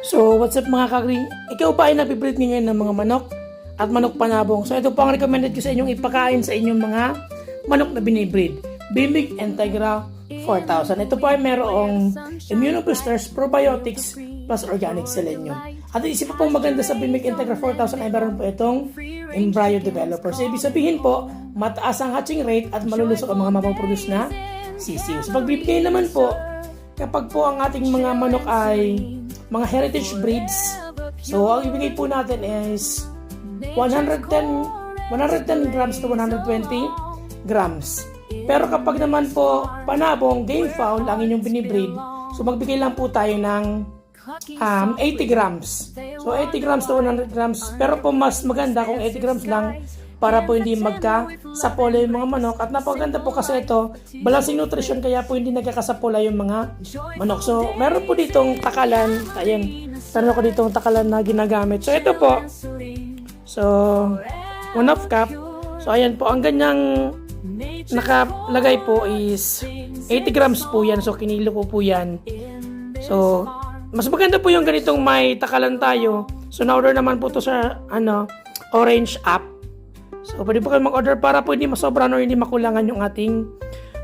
So, what's up mga kagri? Ikaw ba ay nabibreed ngayon ng mga manok at manok panabong? So, ito po ang recommended ko sa inyong ipakain sa inyong mga manok na binibreed. Bimig Integra 4000. Ito po ay merong immunoboosters, probiotics, plus organic selenium. At isa pa pong maganda sa Bimig Integra 4000 ay meron po itong embryo developer. So, ibig sabihin po, mataas ang hatching rate at malulusok ang mga mapoproduce na sisiw. So, pagbibigay naman po, kapag po ang ating mga manok ay mga heritage breeds, so ang ibigay po natin is 110 110 grams to 120 grams. Pero kapag naman po panabong game fowl ang inyong binibreed, so magbigay lang po tayo ng um, 80 grams. So 80 grams to 100 grams. Pero po mas maganda kung 80 grams lang para po hindi magkasapola yung mga manok. At napaganda po kasi ito, balancing nutrition kaya po hindi nagkakasapola yung mga manok. So meron po ditong takalan. Ayan, meron ko ditong takalan na ginagamit. So ito po. So, one of cup. So ayan po, ang ganyang nakalagay po is 80 grams po yan. So kinilo ko po yan. So, mas maganda po yung ganitong may takalan tayo. So, na-order naman po to sa ano, Orange app. So, pwede po kayo mag-order para po hindi masobran o hindi makulangan yung ating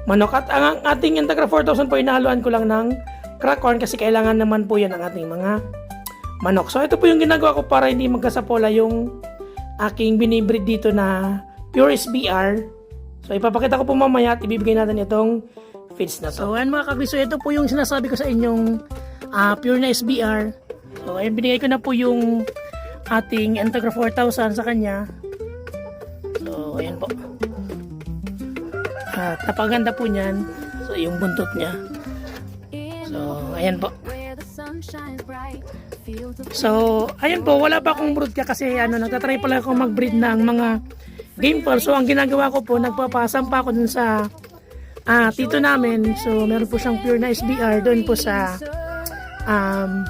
manok. At ang ating Integra 4000 po, inahaluan ko lang ng crack corn kasi kailangan naman po yan ang ating mga manok. So, ito po yung ginagawa ko para hindi magkasapola yung aking binibreed dito na Pure SBR. So, ipapakita ko po mamaya at ibibigay natin itong feeds na to. So, ayan mga kagri. So, ito po yung sinasabi ko sa inyong ah, Pure na SBR. So, ayan, binigay ko na po yung ating Integra 4000 sa kanya. Ayan po. At napaganda po niyan. So, yung buntot niya. So, ayan po. So, ayun po, wala pa akong brood ka kasi ano, nagtatry pala ako mag-breed ng mga game fall. So, ang ginagawa ko po, nagpapasampa ako dun sa ah, tito namin. So, meron po siyang pure na SBR doon po sa um,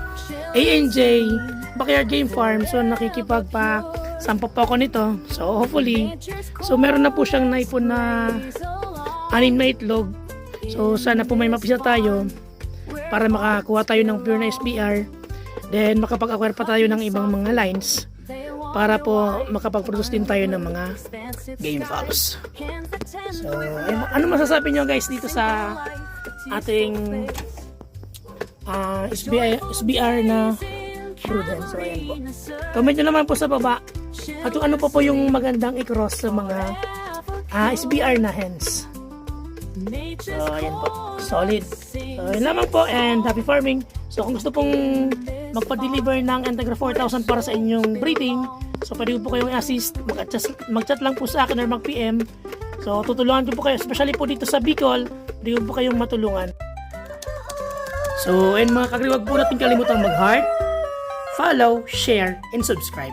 ANJ Backyard Game Farm. So, nakikipagpa sampa po ako nito. So, hopefully, so meron na po siyang naipon na anin na itlog. So, sana po may mapisa tayo para makakuha tayo ng pure na SBR. Then, makapag-acquire pa tayo ng ibang mga lines para po makapag-produce din tayo ng mga game fowls. So, ano masasabi nyo guys dito sa ating ah, SBR, SBR na prudent. So, ayan po. Comment nyo naman po sa baba at ano pa po yung magandang i-cross sa mga ah, SBR na hens. So, ayan po. Solid. So, yun lamang po and happy farming. So, kung gusto pong magpa-deliver ng Integra 4000 para sa inyong breeding, so pwede po kayong i-assist. Mag-chat, lang po sa akin or mag-PM. So, tutulungan ko po kayo, especially po dito sa Bicol, pwede po kayong matulungan. So, and mga kagri, wag po natin kalimutang mag-heart, follow, share, and subscribe.